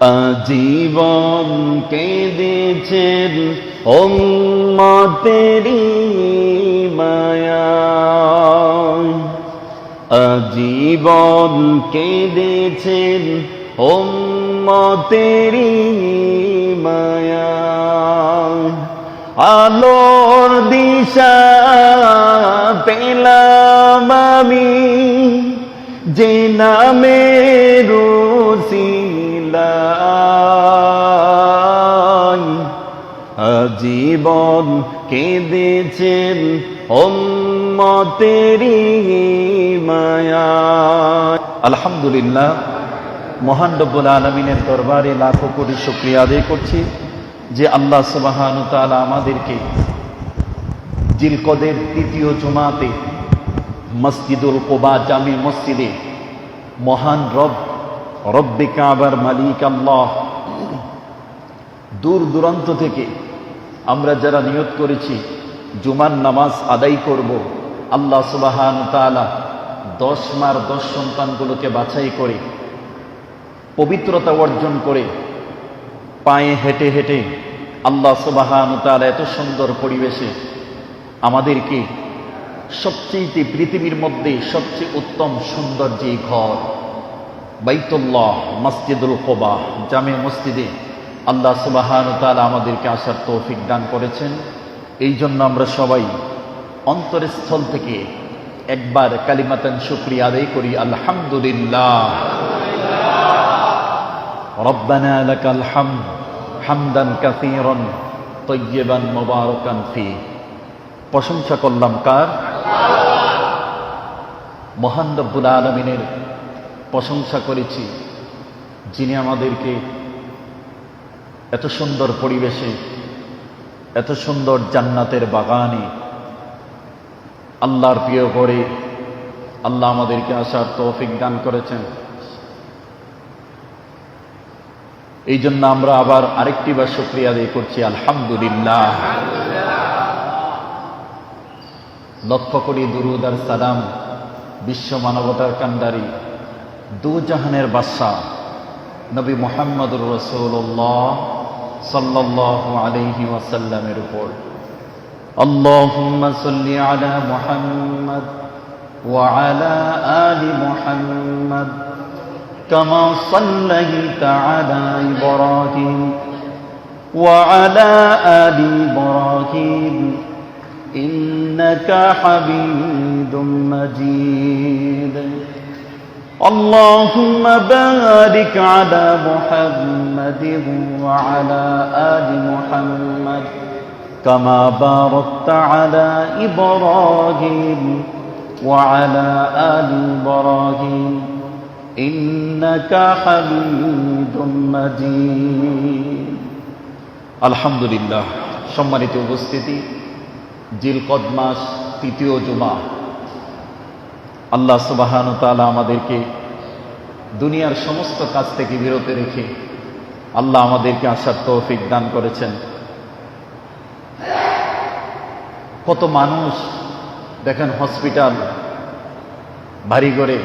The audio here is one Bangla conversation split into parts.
আজীবন কেঁদেছেন ওম্মতেরি মায়া। আজীবন কেঁদেছেন ওম্মতেরি মায়া। আলোর দিশা পেলাম আমি যে নামে রুসিলাই আজীবন কেঁদেছেন ওম্মতেরি মায়া। আলহামদুলিল্লাহ, মহান রব্বুল আলমিনের দরবারে লাখো কোটি শুক্রিয়া আদায় করছি যে আল্লাহ সুবাহান তাআলা আমাদেরকে জিলকদের তৃতীয় জুমাতে মসজিদুল কোবা জামি মসজিদে মহান রব রব্বে কাবার মালিক আল্লাহ। দূর দূরান্ত থেকে আমরা যারা নিয়ত করেছি, জুমার নামাজ আদায় করব, আল্লাহ সুবাহান তাআলা দশ মার দশ সন্তানগুলোকে বাছাই করে, পবিত্রতা অর্জন করে, পায়ে হেঁটে হেঁটে আল্লাহ সুবাহান তাআলা এত সুন্দর পরিবেশে আমাদেরকে সবচেয়ে পৃথিবীর মধ্যে সবচেয়ে উত্তম সুন্দর যে ঘর বাইতুল্লাহ মসজিদুল কোবা জামে মসজিদে আল্লাহ সুবাহান তাআলা আমাদেরকে আসার তৌফিক দান করেছেন এই জন্য আমরা সবাই অন্তরস্থল থেকে একবার কালিমাতান শুক্রিয়া আদায় করি আলহামদুলিল্লাহ ربنا لك الحمد حمدا كثيرا طيبا مباركا فيه প্রশংসা করলাম কার মহান রব্বুল আলমিনের প্রশংসা করেছি যিনি আমাদেরকে এত সুন্দর পরিবেশে, এত সুন্দর জান্নাতের বাগানে, আল্লাহর প্রিয় করে আল্লাহ আমাদেরকে আসার তৌফিক দান করেছেন। এই জন্য আমরা আবার আরেকটি বার শুক্রিয়া আদায় করছি, আলহামদুলিল্লাহ। লক্ষ করি দুরুদ আর সালাম বিশ্ব মানবতার কান্ডারি দু জাহানের বাদশাহ নবী মোহাম্মদুর রসুল্লাহ সাল্লাহ আলহি ওয়াসাল্লামের উপর اللهم صل على محمد وعلى آل محمد كما صليت على إبراهيم وعلى آل إبراهيم إنك حميد مجيد اللهم بارك على محمد وعلى آل محمد كما باركت على إبراهيم وعلى آل إبراهيم إنك حميد مجيد আলহামদুলিল্লাহ সম্মানিত উপস্থিতি জিলকদ মাস তৃতীয় জুমা আল্লাহ সুবাহান তালা আমাদেরকে দুনিয়ার সমস্ত কাজ থেকে বিরত রেখে আল্লাহ আমাদেরকে আসার তৌফিক দান করেছেন। কত মানুষ দেখেন হসপিটাল ভারী করে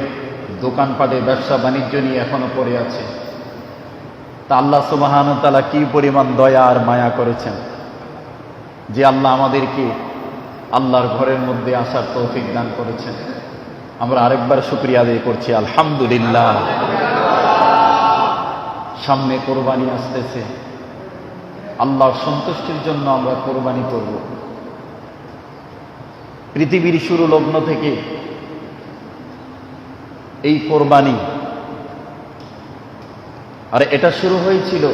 দোকানপাটে, ব্যবসা বাণিজ্য নিয়ে এখনও পড়ে আছে। তা আল্লাহ সুবাহান তালা কি পরিমাণ দয়া আর মায়া করেছেন যে আল্লাহ আমাদেরকে আল্লাহর ঘরের মধ্যে আসার তৌফিক দান করেছেন। আমরা আরেকবার শুক্রিয়া আদায় করছি, আলহামদুলিল্লাহ। সামনে কোরবানি আসতেছে। আল্লাহর সন্তুষ্টির জন্য আমরা কোরবানি করব। পৃথিবীর শুরু লগ্ন থেকে এই কোরবানি। আর এটা শুরু হয়েছিল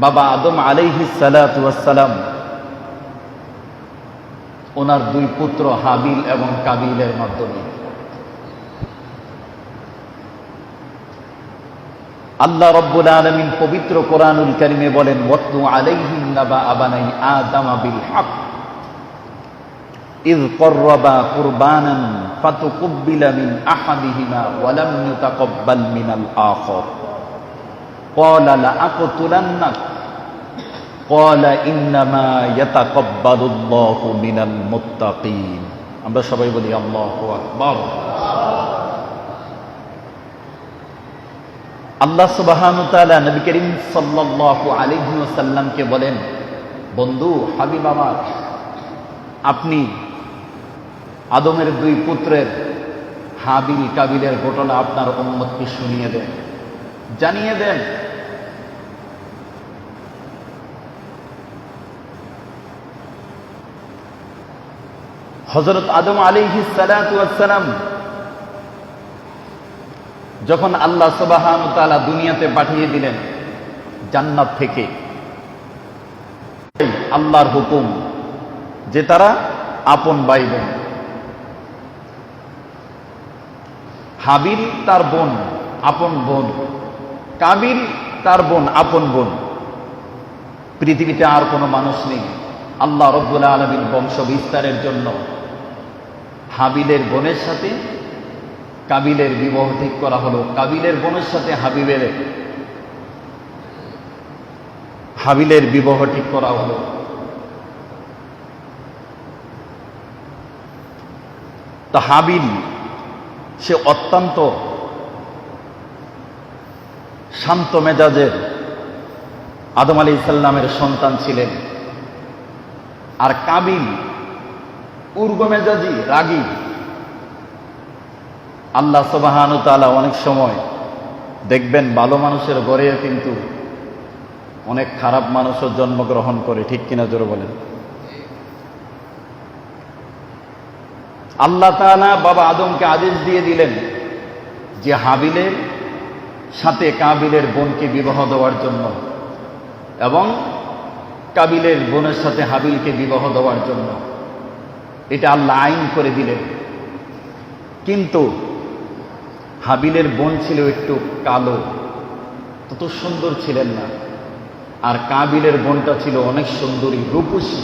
বাবা আদম আলাইহিস সালাম ওনার দুই পুত্র হাবিল এবং কাবিলের মাধ্যমে আল্লাহ রব্বুল আলমিন পবিত্র কোরআনুল কারিমে বলেন ওয়াতলু আলাইহিম নাবা আবানাই আদম বিল হক إذ قربا قربانا فتقبل من أحدهما ولم يتقبل من الآخر قال لأقتلنك আমরা সবাই বলি, আল্লাহু আকবার। আল্লাহ সুবাহানু নবী আলাইহি বলেন, বন্ধু, হাবিব আমার, আপনি আদমের দুই পুত্রের হাবিল কাবিলের ঘটনা আপনার উম্মতকে শুনিয়ে দেন, জানিয়ে দেন। হজরত আদম আলিহি সালাম যখন আল্লাহ সুবাহান তালা দুনিয়াতে পাঠিয়ে দিলেন জান্নাত থেকে আল্লাহর হুকুম যে তারা আপন ভাই বোন হাবিল তার বোন, আপন বোন। কাবিল তার বোন, আপন বোন। পৃথিবীতে আর কোনো মানুষ নেই। আল্লাহ রব্বুল আলমীর বংশ বিস্তারের জন্য হাবিলের বোনের সাথে, কাবিলের বিবাহ ঠিক করা হলো। কাবিলের বোনের সাথে হাবিবের হাবিলের বিবাহ ঠিক করা হলো। তা হাবিল, সে অত্যন্ত শান্ত মেজাজের আদম আলী ইসাল্লামের সন্তান ছিলেন। আর কাবিল উর্গ মেজাজি রাগী। আল্লাহ সবাহানু তালা অনেক সময় দেখবেন ভালো মানুষের গড়েও কিন্তু অনেক খারাপ মানুষও জন্মগ্রহণ করে, ঠিক কিনা জোরে বলেন? আল্লাহ তালা বাবা আদমকে আদেশ দিয়ে দিলেন যে হাবিলের সাথে কাবিলের বোনকে বিবাহ দেওয়ার জন্য এবং কাবিলের বোনের সাথে হাবিলকে বিবাহ দেওয়ার জন্য। এটা আল্লাহ আইন করে দিলেন। কিন্তু হাবিলের বোন ছিল একটু কালো, তত সুন্দর ছিলেন না। আর কাবিলের বোনটা ছিল অনেক সুন্দরী, রূপসী।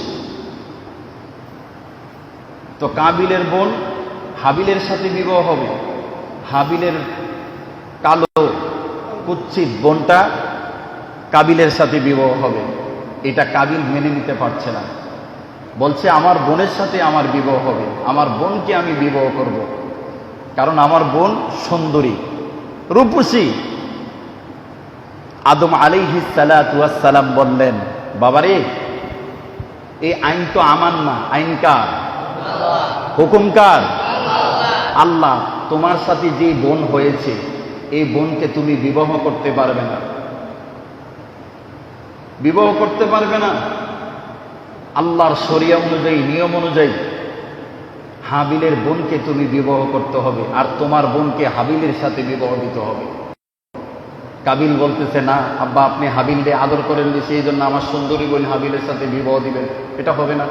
তো কাবিলের বোন হাবিলের সাথে বিবাহ হবে। হাবিলের কালো কুচ্ছিত বোনটা কাবিলের সাথে বিবাহ হবে। এটা কাবিল মেনে নিতে পারছে না। বলছে, আমার বোনের সাথে আমার বিবাহ হবে। আমার বোনকে আমি বিবাহ করব। কারণ আমার বোন সুন্দরী, রূপসী। আদম আলিহি সালাম বললেন, বাবারে, এই আইন তো আমার না। আইন কার? হুকুম কার? আল্লাহ, তোমার সাথে যে বোন হয়েছে, এই বোনকে তুমি বিবাহ করতে পারবে না। বিবাহ করতে পারবে না? আল্লাহর শরিয়া অনুযায়ী, নিয়ম অনুযায়ী হাবিলের বোনকে তুমি বিবাহ করতে হবে আর তোমার বোনকে হাবিলের সাথে বিবাহ দিতে হবে। কাবিল বলতেছে, না, আব্বা, আপনি হাবিলকে আদর করেননি সেই জন্য আমার সুন্দরী বোন হাবিলের সাথে বিবাহ দিবেন। এটা হবে না।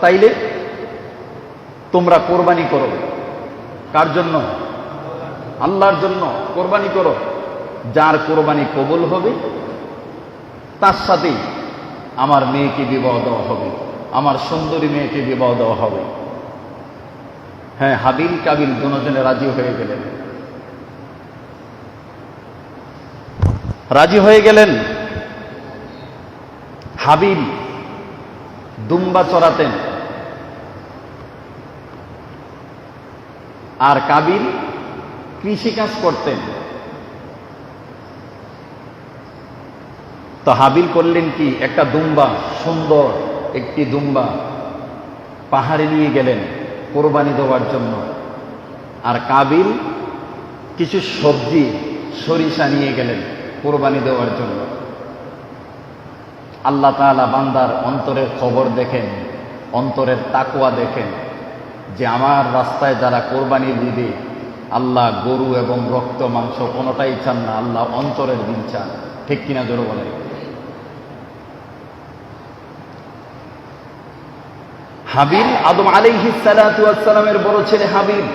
তাইলে তোমরা কোরবানি করো। কার জন্য? আল্লাহর জন্য কোরবানি করো। যার কোরবানি কবুল হবে, তার সাথেই আমার মেয়েকে বিবাহ দেওয়া হবে, আমার সুন্দরী মেয়েকে বিবাহ দেওয়া হবে। হ্যাঁ হাবিল, কাবিল দুজনে রাজি হয়ে গেলেন। রাজি হয়ে গেলেন। হাবিল দুম্বা চড়াতেন। আর কাবিল কৃষিকাজ করতেন। তো হাবিল করলেন কি? একটা দুম্বা, সুন্দর একটি দুম্বা পাহাড়ে নিয়ে গেলেন কোরবানি দেওয়ার জন্য। আর কাবিল কিছু সবজি, সরিষা নিয়ে গেলেন কোরবানি দেওয়ার জন্য। আল্লাহ তালা বান্দার অন্তরের খবর দেখেন, অন্তরের তাকুয়া দেখেন যে আমার রাস্তায় যারা কোরবানি দিবে, আল্লাহ গরু এবং রক্ত, মাংস কোনোটাই চান না, আল্লাহ অন্তরের দিন চান। ঠিক কিনা জোর বলে হাবিল আদম আলিহি সালামের বড় ছেলে হাবিল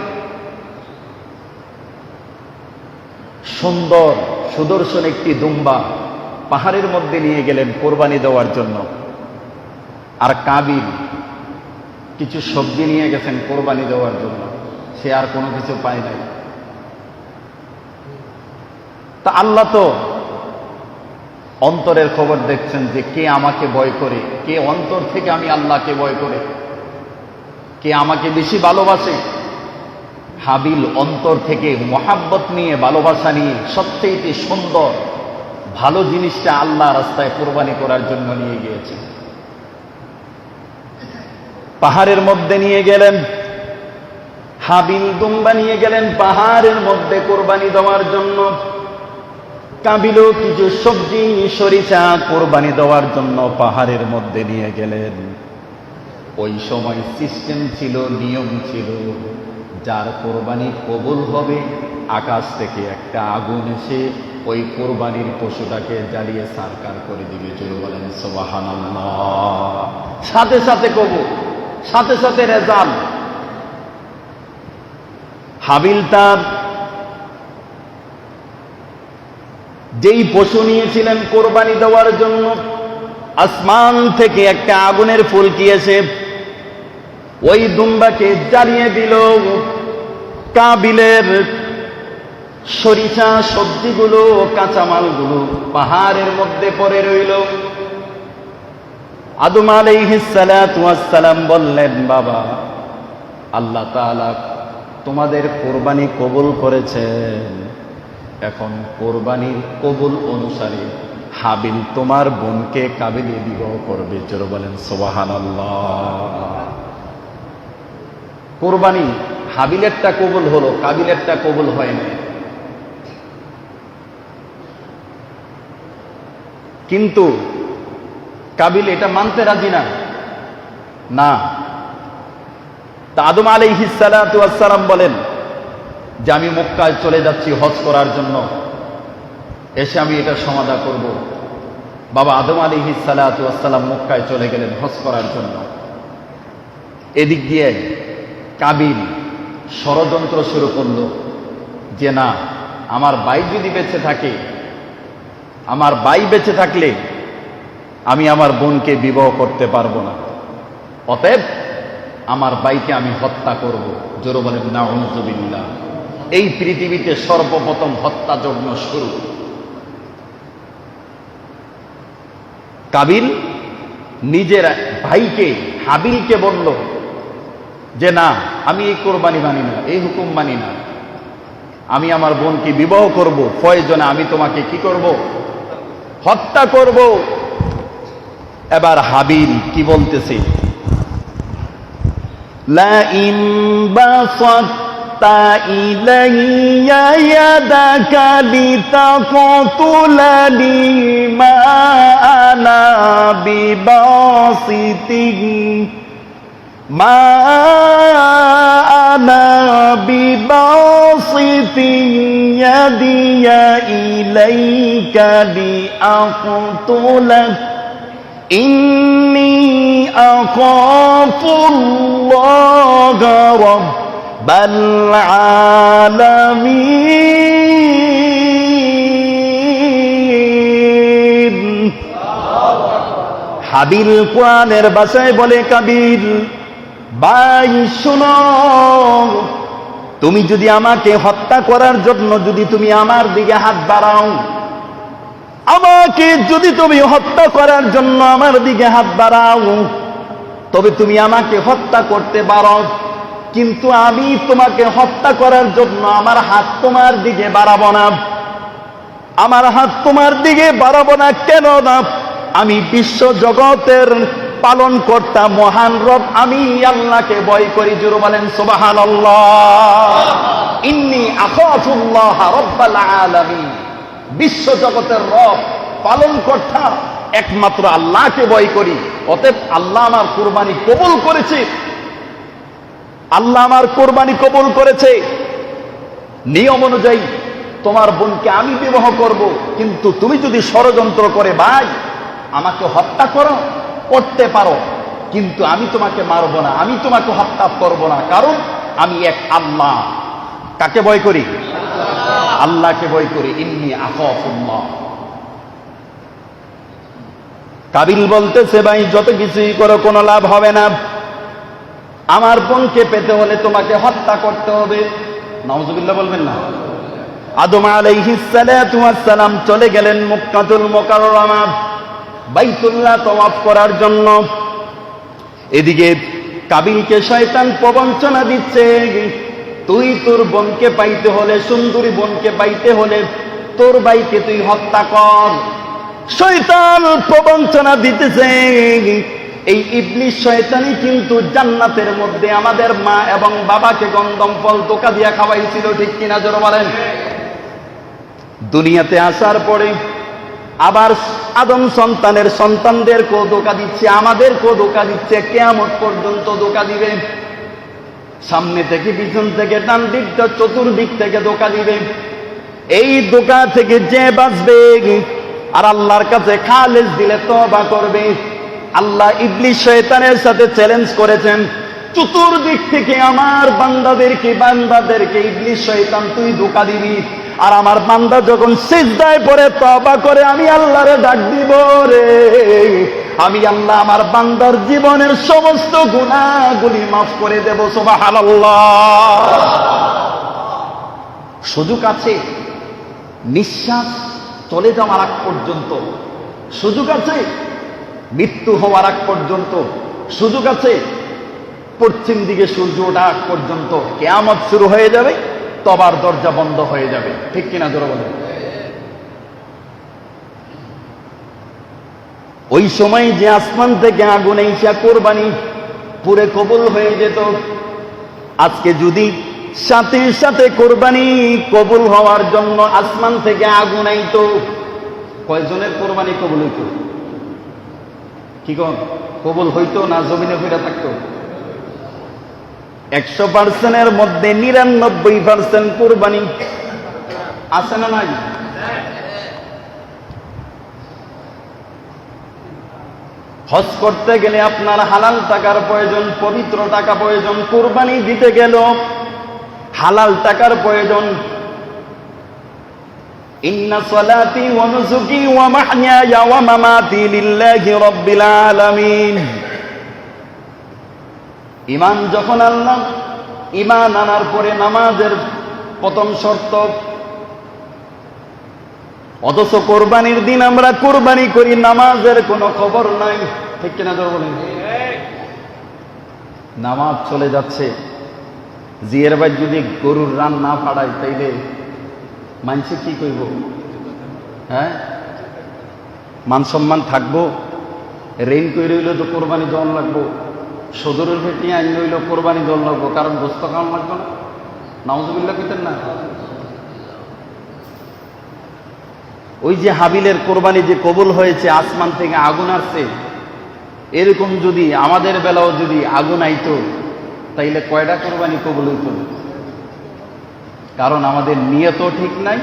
সুন্দর সুদর্শন একটি দুম্বা পাহাড়ের মধ্যে নিয়ে গেলেন কোরবানি দেওয়ার জন্য। আর কাবিল কিছু সবজি নিয়ে গেছেন কোরবানি দেওয়ার জন্য। সে আর কোনো কিছু পায় নাই। তা আল্লাহ তো অন্তরের খবর দেখছেন যে কে আমাকে ভয় করে, কে অন্তর থেকে আমি আল্লাহকে ভয় করে। কে আমাকে বেশি ভালোবাসে? হাবিল অন্তর থেকে মহাব্বত নিয়ে, ভালোবাসা নিয়ে সবচেয়ে সুন্দর, ভালো জিনিসটা আল্লাহ রাস্তায় কোরবানি করার জন্য নিয়ে গিয়েছে। পাহাড়ের মধ্যে নিয়ে গেলেন। হাবিল দুম্বা নিয়ে গেলেন পাহাড়ের মধ্যে কোরবানি দেওয়ার জন্য। কাবিলও কিছু সবজি, সরিষা কোরবানি দেওয়ার জন্য পাহাড়ের মধ্যে নিয়ে গেলেন। ওই সময় সিস্টেম ছিল, নিয়ম ছিল, যার কোরবানি কবুল হবে, আকাশ থেকে একটা আগুন এসে ওই কোরবানির পশুটাকে জ্বালিয়ে সারকার করে দিবে। চলে বলেন সোবাহান সাথে সাথে কবুল, সাথে সাথে রেজাল্ট হাবিল তার যেই পশু নিয়েছিলেন কোরবানি দেওয়ার জন্য, আসমান থেকে একটা আগুনের ফুলকি এসে ওই দুম্বাকে জ্বালিয়ে দিল, কাবিলের সরিষা সবজিগুলো কাঁচামালগুলো পাহাড়ের মধ্যে পড়ে রইল। আদম আলাইহিসালাম বললেন, বাবা, আল্লাহ তাআলা তোমাদের কোরবানি কবুল করেছেন। এখন কোরবানির কবুল অনুসারে হাবিল তোমার বোনকে কাবিলে বিবাহ করবে। জোর বলেন সোবাহান কোরবানি হাবিলেরটা কবুল হলো, কাবিলেরটা কবুল হয় না কিন্তু কাবিল এটা মানতে রাজি না। না। তা আদম আলাইহিসালাম বলেন যে আমি মক্কায় চলে যাচ্ছি হজ করার জন্য। এসে আমি এটা সমাধা করব। বাবা আদম আলিহি সালাতাম মক্কায় চলে গেলেন হজ করার জন্য। এদিক দিয়ে কাবিল ষড়যন্ত্র শুরু করল যে না, আমার বাই যদি বেঁচে থাকে, আমার বাই বেঁচে থাকলে আমি আমার বোনকে বিবাহ করতে পারব না। অতএব আমার বাইকে আমি হত্যা করব। জোর বলেন না অনুজবিল্লা এই পৃথিবীতে সর্বপ্রথম হত্যাযজ্ঞ শুরু। কাবিল নিজের ভাইকে, হাবিলকে বলল যে না আমি এই কোরবানি মানি না এই হুকুম মানি না আমি আমার বোনকে বিবাহ করব প্রয়োজনে আমি তোমাকে কি করব হত্যা করব এবার হাবিল কি বলতেছে লা ইন بسطت إلي يدك لتقتلني ما أنا بباسطه ما أنا بباسط يدي إليك لأقتلك إني أخاف الله رب العالمين হাবিল কোরআনের বাসায় বলে কাবিল ভাই, শোনো। তুমি যদি আমাকে হত্যা করার জন্য যদি তুমি আমার দিকে হাত বাড়াও, আমাকে যদি তুমি হত্যা করার জন্য আমার দিকে হাত বাড়াও, তবে তুমি আমাকে হত্যা করতে পারো। কিন্তু আমি তোমাকে হত্যা করার জন্য আমার হাত তোমার দিকে বাড়াবো না। আমার হাত তোমার দিকে বাড়াবো না কেন না আমি বিশ্ব জগতের পালন কর্তা মহান রব, আমি আল্লাহকে ভয় করি। জুরু বলেন সুবাহান ইন্নি বিশ্ব জগতের রব পালন কর্তা একমাত্র আল্লাহকে ভয় করি। অতএব আল্লাহ আমার কোরবানি কবুল করেছে। আল্লাহ আমার কোরবানি কবুল করেছে। নিয়ম অনুযায়ী তোমার বোনকে আমি বিবাহ করব। কিন্তু তুমি যদি ষড়যন্ত্র করে ভাই, আমাকে হত্যা করো। করতে পারো, কিন্তু আমি তোমাকে মারব না, আমি তোমাকে হত্যা করব না। কারণ আমি এক আল্লাহ। কাকে ভয় করি? আল্লাহকে ভয় করি। ইন্নি আফুল্লাহ কাবিল বলতেছে, ভাই, যত কিছুই করো, কোনো লাভ হবে না। আমার বোনকে পেতে হলে তোমাকে হত্যা করতে হবে। নওয়াজুবিল্লাহ বলবেন না। আদম আলাইহিসসালাম চলে গেলেন মুক্কাতুল মোকাররমা। বাইতুল্লাহ তওয়াফ করার জন্য। এদিকে কাবিলকে শয়তান প্রবঞ্চনা দিচ্ছে, তুই তোর বোনকে পাইতে হলে, সুন্দরী বোনকে পাইতে হলে তোর ভাইকে তুই হত্যা কর। শয়তান প্রবঞ্চনা দিতেছে। এই ইবলিশ শয়তানি কিন্তু জান্নাতের মধ্যে আমাদের মা এবং বাবাকে গন্ধম ফল তোকা দিয়া খাওয়াইছিল, ঠিক কিনা জোর বলেন? দুনিয়াতে আসার পরে আবার আদম সন্তানের সন্তানদেরকেও ধোকা দিচ্ছে, আমাদেরকেও ধোকা দিচ্ছে, কেয়ামত পর্যন্ত ধোকা দিবে। সামনে থেকে পিছন থেকে ডান দিকটা, চতুর্দিক থেকে ধোকা দিবে। এই দোকা থেকে যে বাঁচবে, আর আল্লাহর কাছে খালেজ দিলে তবা করবে। আল্লাহ ইবলিশ শয়তানের সাথে চ্যালেঞ্জ করেছেন, চতুর্দিক থেকে আমার বান্দাদেরকে বান্দাদেরকে ইবলিশ শয়তান, তুই ধোকা দিবি। আর আমার বান্দা যখন সিজদায় পড়ে তবা করে আমি আল্লাহরে ডাক দিব রে। আমি আল্লাহ আমার বান্দার জীবনের সমস্ত গুণাগুলি মাফ করে দেব, সুবহানাল্লাহ। সুযোগ আছে, নিঃশ্বাস চলে যাওয়ার আগ পর্যন্ত। সুযোগ আছে, মৃত্যু হওয়ার আগ পর্যন্ত। সুযোগ আছে, পশ্চিম দিকে সূর্য ওঠা আগ পর্যন্ত। কেয়ামত শুরু হয়ে যাবে। তবার দরজা বন্ধ হয়ে যাবে। ঠিক কিনা জোর বলে ওই সময় যে আসমান থেকে আগুন এইসা কোরবানি পুরে কবুল হয়ে যেত। আজকে যদি সাথে সাথে কোরবানি কবুল হওয়ার জন্য আসমান থেকে আগুন আইতো, কয়জনের কোরবানি কবুল হইতো? কি কবুল হইতো না জমিনে ফিরে থাকতো? একশো পার্সেন্টের মধ্যে নিরানব্বই পার্সেন্ট কোরবানি। আছে না নাই? হজ করতে গেলে আপনার হালাল টাকার প্রয়োজন, পবিত্র টাকা প্রয়োজন, কোরবানি দিতে গেল, হালাল টাকার প্রয়োজন। ইন্না সালাতি ওয়া নুসুকি ওয়া মামাতি লিল্লাহি রাব্বিল আলামিন। ইমান যখন আনলাম, ইমান আনার পরে নামাজের প্রথম শর্ত, অথচ কোরবানির দিন আমরা কোরবানি করি, নামাজের কোনো খবর নাই। ঠিক কিনা ধর বলেন? নামাজ চলে যাচ্ছে। জিয়ের ভাই যদি গরুর রান না ফাড়ায় তাইলে মানসে কি করব হ্যাঁ? মান সম্মান থাকব। রেন করে হইলে তো কোরবানি দল লাগবো। সদরের ভেটি আইন হইলে কোরবানি দল লাগবো, কারণ গোস্ত খাওয়ান লাগবে না। নাউজুবিল্লা কইতেন না? ওই যে হাবিলের কোরবানি যে কবুল হয়েছে, আসমান থেকে আগুন আসছে, এরকম যদি, আমাদের বেলাও যদি আগুন আইতো, তাইলে কয়টা কোরবানি কবুল হইত? কারণ আমাদের নিয়তও ঠিক নাই,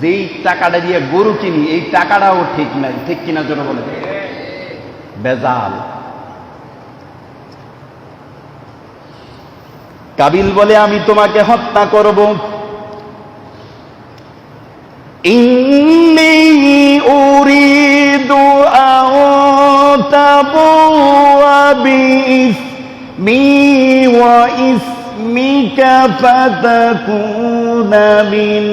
যেই টাকাটা দিয়ে গরু কিনি, এই টাকাটাও ঠিক নাই। ঠিক কিনা জন্য বলে বেজাল। কাবিল বলে আমি তোমাকে হত্যা করব। ইন্নি উরিদু আতাবুয়া ওয়া মিন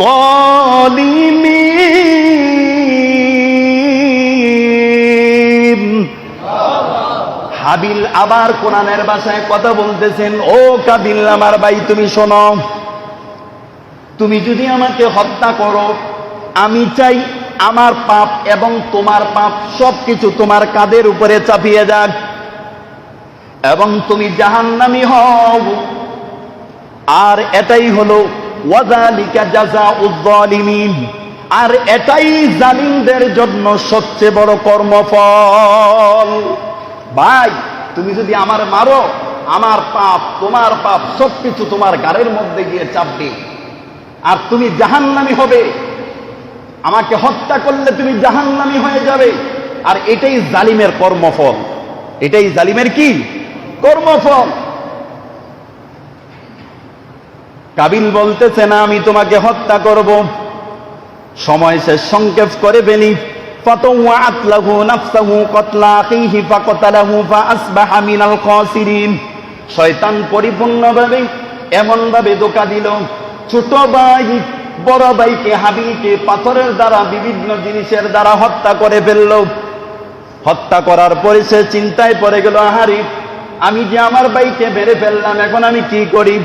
الظالمين হাবিল আবার কোরআনের ভাষায় কথা বলতেছেন ও কাবিল আমার ভাই তুমি শোনো তুমি যদি আমাকে হত্যা করো আমি চাই আমার পাপ এবং তোমার পাপ সবকিছু তোমার কাদের উপরে চাপিয়ে যাক এবং তুমি জাহান্নামি হও আর এটাই হলো আর এটাই জালিমদের জন্য সবচেয়ে বড় কর্মফল। ভাই, তুমি যদি আমার মারো, আমার পাপ, তোমার পাপ সবকিছু তোমার গাড়ির মধ্যে গিয়ে চাপবে। আর তুমি জাহান্নামি হবে। আমাকে হত্যা করলে তুমি জাহান্নামি হয়ে যাবে। আর এটাই জালিমের কর্মফল। এটাই জালিমের কি? কর্মফল। কাবিল বলতেছে, না, আমি তোমাকে হত্যা করব। সময় সে সংক্ষেপ করে ফেলি। শয়তান পরিপূর্ণভাবে এমনভাবে দোকা দিল। ছোট ভাই, বড় হাবিকে পাথরের দ্বারা, বিভিন্ন জিনিসের দ্বারা হত্যা করে ফেলল। হত্যা করার পরে সে চিন্তায় পড়ে গেল, আহারি, আমি যে আমার বাইকে বেড়ে ফেললাম, এখন আমি কি করি?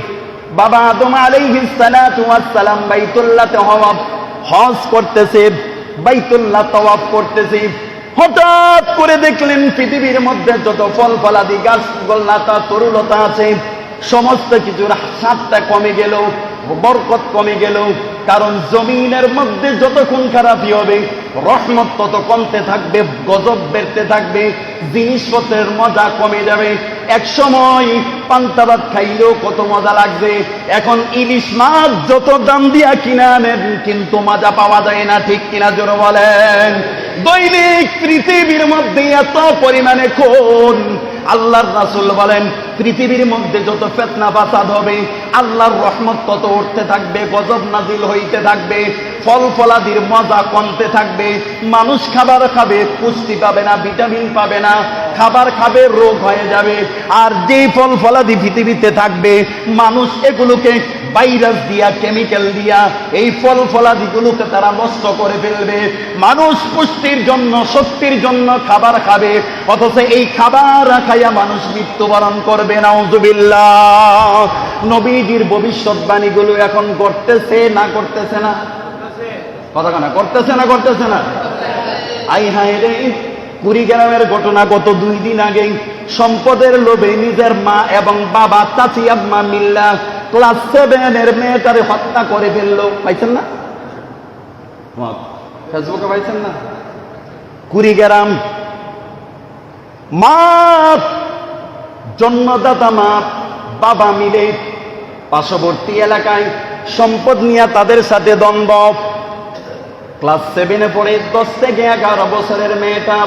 বাবা আদম আলাইহিস সালাতু ওয়াস সালাম বাইতুল্লাহতে হওয়া হজ করতেছে, বাইতুল্লাহ তওয়াফ করতেছে। হঠাৎ করে দেখলেন পৃথিবীর মধ্যে যত ফল ফলাদি গাছ গোল্লাতা তরুলতা আছে, সমস্ত কিছুর স্বাদটা কমে গেল, বরকত কমে গেল, কারণ জমিনের মধ্যে যতক্ষণ খারাপই হবে রহমত তত কমতে থাকবে, গজব বেরতে থাকবে, জিনিসপত্রের মজা কমে যাবে। এক সময় পান্তাবাদ খাইলেও কত মজা লাগবে। এখন ইলিশ মাছ যত দাম দিয়া কিনা আনেন, কিন্তু মজা পাওয়া যায় না, ঠিক কিনা জোর বলেন। দৈনিক পৃথিবীর মধ্যে এত পরিমাণে খুন। আল্লাহর রাসূল বলেন, পৃথিবীর মধ্যে যত ফেতনা ফাসাদ হবে, আল্লাহর রহমত তত উঠতে থাকবে, গজব নাজিল হইতে থাকবে। ফল ফলাদির মজা কমতে থাকবে। মানুষ খাবার খাবে, পুষ্টি পাবে না, ভিটামিন পাবে না। খাবার খাবে, রোগ হয়ে যাবে। আর যেই ফল ফলাদি পৃথিবীতে থাকবে, মানুষ এগুলোকে ভাইরাস দিয়া, কেমিক্যাল দিয়া, এই ফল ফলাদিগুলোকে তারা নষ্ট করে ফেলবে। মানুষ পুষ্টির জন্য, শক্তির জন্য খাবার খাবে। অথচ এই খাবার খাইয়া মানুষ মৃত্যুবরণ করবে, নাউজুবিল্লাহ। নবীজির ভবিষ্যৎবাণীগুলো এখন করতেছে না করতেছে না? কথা না, করতেছে না করতেছে না। আই হায় রে, কুড়িগ্রামের ঘটনা গত দুই দিন আগে সম্পদের লোভে নিজের মা এবং বাবা চাচি আম্মা মিল্লা ক্লাস সেভেনের মেয়েটারে হত্যা করে ফেলল। পাইছেন না? ফেসবুকে পাইছেন না? কুড়িগ্রাম। মা জন্মদাতা মা বাবা মিলে পার্শ্ববর্তী এলাকায় সম্পদ নিয়ে তাদের সাথে দ্বন্দ্ব। ক্লাস সেভেনে পড়ে দশ থেকে এগারো বছরের মেয়েটা,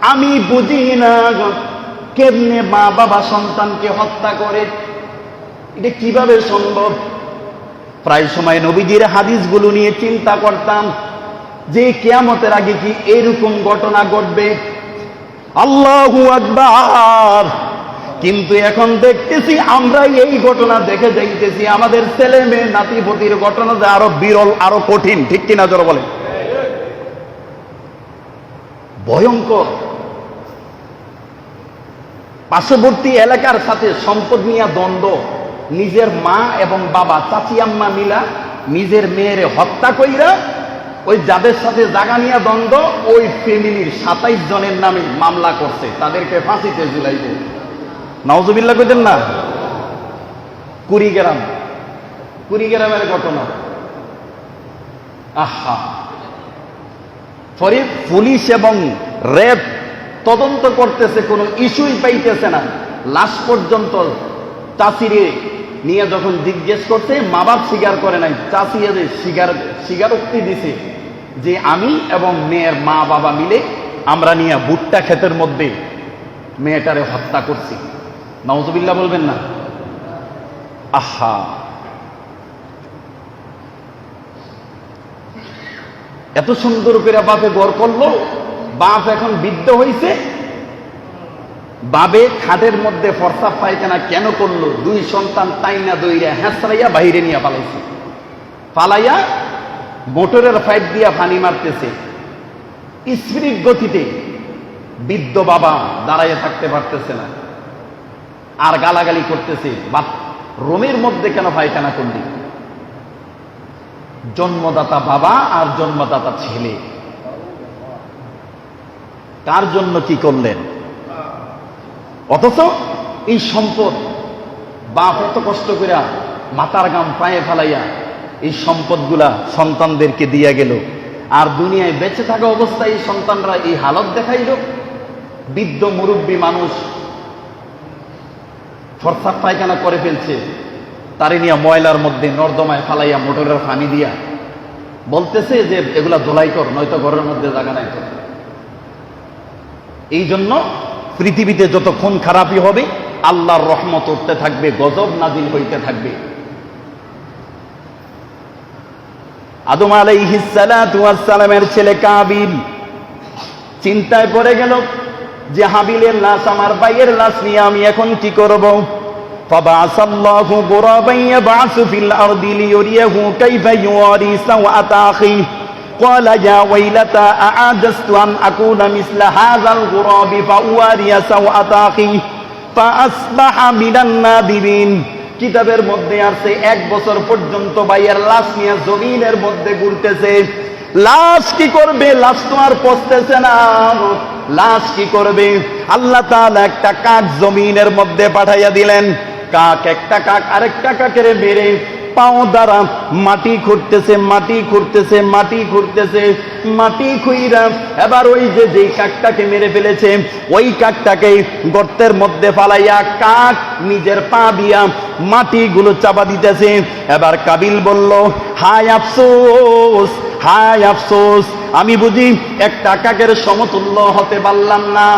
আমি বুঝি না কেমনে মা বাবা সন্তানকে হত্যা করে? এটা কীভাবে সম্ভব? প্রায় সময় নবীজির হাদিসগুলো নিয়ে চিন্তা করতাম যে কেয়ামতের আগে কি এরকম ঘটনা ঘটবে। আল্লাহু আকবার! কিন্তু এখন দেখতেছি আমরা এই ঘটনা দেখে যাইতেছি আমাদের ছেলে মেয়ে নাতিপতির ঘটনা যে আরও বিরল, আরও কঠিন, ঠিক কিনা জোর বলে ভয়ঙ্কর। পার্শ্ববর্তী এলাকার সাথে সম্পদ নিয়ে দ্বন্দ্ব। নিজের মা এবং বাবা, চাচি, আম্মা মিলা নিজের মেয়ের হত্যা কইরা ওই যাদের সাথে জাগা নিয়ে দ্বন্দ্ব, ওই ফ্যামিলির সাতাইশ জনের নামে মামলা করছে। তাদেরকে ফাঁসিতে ঝুলাইবে। নওজুবিল্লা কইতেন না? কুড়িগ্রাম। কুড়িগ্রামের ঘটনা। আহা। পরে পুলিশ এবং র্যাব তদন্ত করতেছে, কোনো ইস্যুই পাইতেছে না। লাশ পর্যন্ত চাষিরে নিয়ে যখন জিজ্ঞেস করছে, মা বাপ স্বীকার করে নাই। চাষি স্বীকার, স্বীকারোক্তি দিছে যে আমি এবং মেয়ের মা বাবা মিলে আমরা নিয়ে ভুট্টা ক্ষেতের মধ্যে মেয়েটারে হত্যা করছি। নওজবিল্লা বলবেন না। আহা। এত সুন্দর করে বাপে গড় করল, বাপ এখন বৃদ্ধ হয়েছে বাবে খাটের মধ্যে ফর্সা পায়খানা কেন করল? দুই সন্তান তাই তাইনা দইরা হ্যাঁসরাইয়া বাহিরে নিয়ে পালাইছে। পালাইয়া মোটরের পাইপ দিয়া পানি মারতেছে। স্পিরিট গতিতে বৃদ্ধ বাবা দাঁড়াইয়া থাকতে পারতেছে না। আর গালাগালি করতেছে। বা রোমের মধ্যে কেন পায়খানা করলি? জন্মদাতা বাবা আর জন্মদাতা ছেলে। কার জন্য কি করলেন? অথচ এই সম্পদ, বাপ এত কষ্ট করে মাতার গাম পায়ে ফেলাইয়া এই সম্পদগুলা সন্তানদেরকে দিয়া গেল। আর দুনিয়ায় বেঁচে থাকা অবস্থায় এই সন্তানরা এই হালত দেখাইল। বৃদ্ধ মুরব্বী মানুষ ফরসাক পায়খানা করে ফেলছে। তারে নিয়ে ময়লার মধ্যে নর্দমায় ফালাইয়া মোটরের পানি দিয়া বলতেছে যে, এগুলা ধোলাই কর, নয়তো ঘরের মধ্যে জায়গা নাই তো এই জন্য পৃথিবীতে যত খুন খারাপই হবে, আল্লাহর রহমত উঠতে থাকবে, গজব নাজিল হইতে থাকবে। আদম আলাইহিসালামের ছেলে কাবিল চিন্তায় পড়ে গেল। যে হাবিলের লাশ আমার ভাইয়ের লাশ নিয়ে আমি এখন কি করব فبعث الله غرابا يبعث في الأرض ليريه كيف يواري سوءة أخيه قال يا ويلتى أعجزت أن أكون مثل هذا الغراب فأواري سوءة أخيه فأصبح من النادمين কিতাবের মধ্যে আছে এক বছর পর্যন্ত ভাইয়ের লাশ নিয়ে জমিনের মধ্যে ঘুরতেছে লাশ কি করবে লাশ তো আর পচতেছে না লাশ কি করবে? আল্লাহ একটা কাক জমিনের মধ্যে পাঠাইয়া দিলেন। কাক একটা কাক আরেকটা কাকের মেরে পাও দ্বারা মাটি খুঁড়তেছে মাটি খুঁড়তেছে মাটি খুঁড়তেছে, মাটি খুইরা এবার ওই যে যেই কাকটাকে মেরে ফেলেছে, ওই কাকটাকে গর্তের মধ্যে ফালাইয়া কাক নিজের পা দিয়া মাটিগুলো চাপা দিতেছে। এবার কাবিল বলল, হায় আফসোস হায় আফসোস আমি বুঝি একটা কাকের সমতুল্য হতে পারলাম না।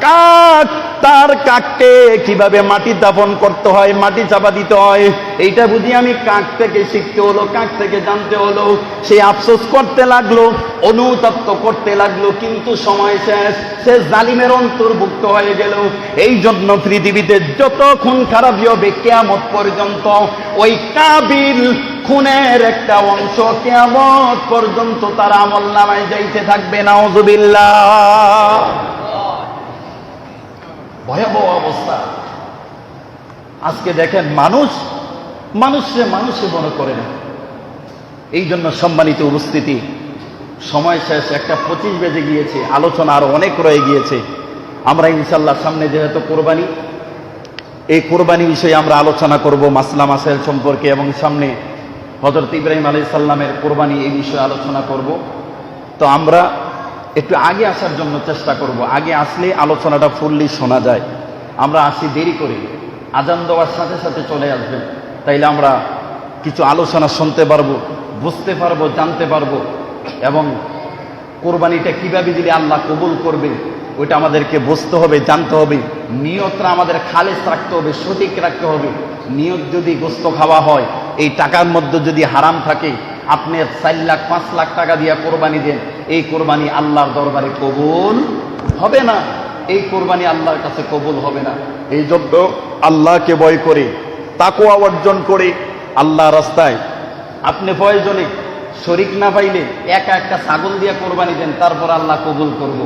কাক তার কাককে কীভাবে মাটি দাপন করতে হয়, মাটি চাপা দিতে হয়, এইটা বুঝি আমি কাক থেকে শিখতে হলো, কাক থেকে জানতে হলো। সে আফসোস করতে লাগল, অনুতপ্ত করতে লাগল, কিন্তু সময় শেষ, সে জালিমের অন্তর্ভুক্ত হয়ে গেল। এই জন্য পৃথিবীতে যত খুন খারাপি হবে কেয়ামত পর্যন্ত, ওই কাবিল খুনের একটা অংশ কেয়ামত পর্যন্ত তার আমল নামায় যাইতে থাকবে, নাউজুবিল্লাহ। ভয়াবহ অবস্থা। আজকে দেখেন মানুষ মানুষে মানুষে মনে করে না। এই জন্য সম্মানিত উপস্থিতি, সময় শেষ, একটা পঁচিশ বেজে গিয়েছে, আলোচনা আরও অনেক রয়ে গিয়েছে। আমরা ইনশাল্লাহ সামনে যেহেতু কোরবানি, এই কোরবানি বিষয়ে আমরা আলোচনা করব মাসলা মাসাইল সম্পর্কে এবং সামনে হজরত ইব্রাহিম আলাই সাল্লামের কোরবানি এই বিষয়ে আলোচনা করব। তো আমরা একটু আগে আসার জন্য চেষ্টা করব। আগে আসলে আলোচনাটা ফুললি শোনা যায়। আমরা আসি, দেরি করি। আজান দেওয়ার সাথে সাথে চলে আসবেন। তাইলে আমরা কিছু আলোচনা শুনতে পারব, বুঝতে পারব, জানতে পারব। এবং কোরবানিটা কীভাবে দিলে আল্লাহ কবুল করবে, ওইটা আমাদেরকে বুঝতে হবে, জানতে হবে। নিয়তটা আমাদের খালেজ রাখতে হবে, সঠিক রাখতে হবে। নিয়ত যদি গোস্ত খাওয়া হয়, এই টাকার মধ্যে যদি হারাম থাকে আপনি চার লাখ, পাঁচ লাখ টাকা দিয়ে কোরবানি দেন, এই কোরবানি আল্লাহর দরবারে কবুল হবে না? এই কোরবানি আল্লাহর কাছে কবুল হবে না। এই জন্য আল্লাহকে ভয় করে তাকুয়া অর্জন করে আল্লাহ রাস্তায়। আপনি প্রয়োজনে শরিক না পাইলে একা একটা ছাগল দিয়ে কোরবানি দেন, তারপর আল্লাহ কবুল করব।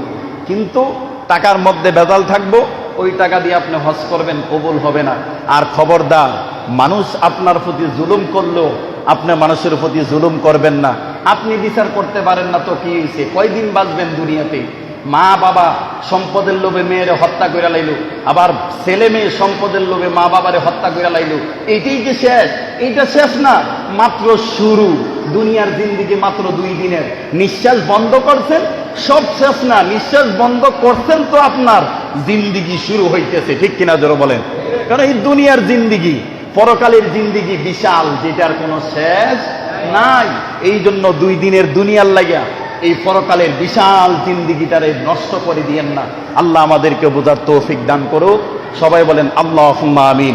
কিন্তু টাকার মধ্যে বেজাল থাকব, ওই টাকা দিয়ে আপনি হজ করবেন, কবুল হবে না। আর খবরদার, মানুষ আপনার প্রতি জুলুম করলেও আপনি মানুষের প্রতি জুলুম করবেন না। আপনি বিচার করতে পারেন না তো কি হয়েছে কয়দিন বাঁচবেন দুনিয়াতে? মা বাবা সম্পদের লোভে মেয়েরে হত্যা করে লাইল, আবার ছেলে মেয়ে সম্পদের লোভে মা বাবারে হত্যা করে লাইল। এইটাই যে শেষ, এইটা শেষ না, মাত্র শুরু। দুনিয়ার জিন্দিগি মাত্র দুই দিনের। নিঃশ্বাস বন্ধ করছেন, সব শেষ না, নিঃশ্বাস বন্ধ করছেন তো আপনার জিন্দিগি শুরু হইতেছে। ঠিক কিনা জোর বলেন? কারণ এই দুনিয়ার জিন্দিগি পরকালের জিন্দিগি বিশাল, যেটার কোনো শেষ নাই। এই জন্য দুই দিনের দুনিয়ার লাগিয়া এই পরকালের বিশাল জিন্দিগিটারে নষ্ট করে দিয়েন না। আল্লাহ আমাদেরকে বোঝার তৌফিক দান করুক। সবাই বলেন আল্লাহ আমিন।